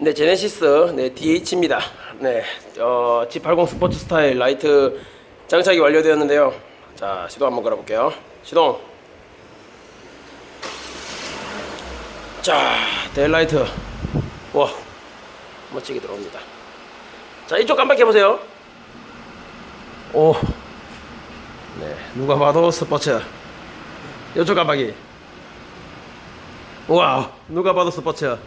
네, 제네시스 네, DH입니다. 네, 어, G80 스포츠 스타일 라이트 장착이 완료되었는데요. 자, 시동 한번 걸어볼게요. 시동. 자, 데일라이트. 와, 멋지게 들어옵니다. 자, 이쪽 깜빡해 보세요. 오, 네, 누가 봐도 스포츠. 이쪽 깜빡이. 와, 누가 봐도 스포츠.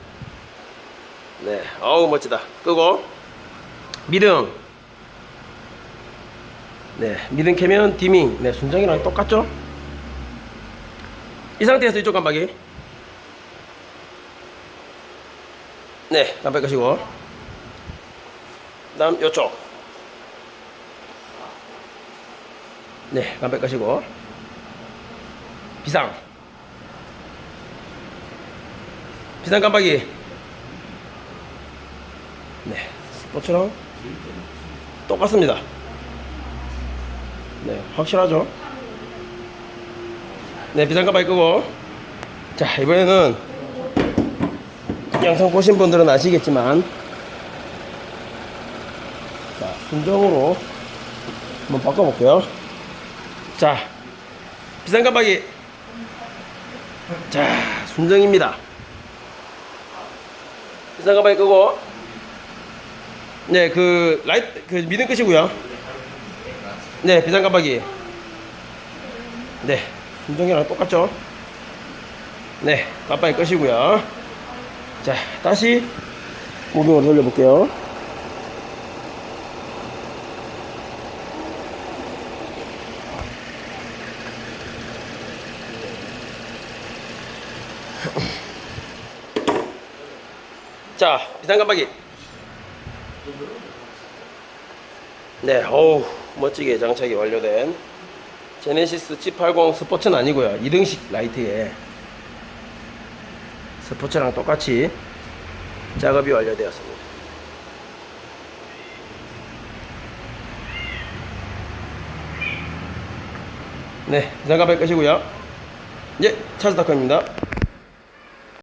네, 어우 멋지다. 끄고 미등. 네, 미등 켜면 디밍. 네, 순정이랑 똑같죠? 이 상태에서 이쪽 깜빡이. 네, 깜빡이 끄시고. 다음 요쪽. 네, 깜빡이 끄시고. 비상. 비상 깜빡이. 네, 스포츠랑 똑같습니다. 네, 확실하죠? 네, 비상 깜빡이 끄고. 자, 이번에는 영상 보신 분들은 아시겠지만, 자, 순정으로 한번 바꿔볼게요. 자, 비상 깜빡이. 자, 순정입니다. 비상 깜빡이 끄고. 네, 그 라이트 그 미등 끄시고요. 네, 비상 깜빡이. 네, 순정이랑 똑같죠? 네, 깜빡이 끄시고요. 자, 다시 무빙으로 돌려볼게요. 자, 비상 깜빡이. 네, 어우, 멋지게 장착이 완료된 제네시스 G80 스포츠는 아니고요. 2등식 라이트에 스포츠랑 똑같이 작업이 완료되었습니다. 네, 비상갑에 끄시고요. 예, 차스타커입니다.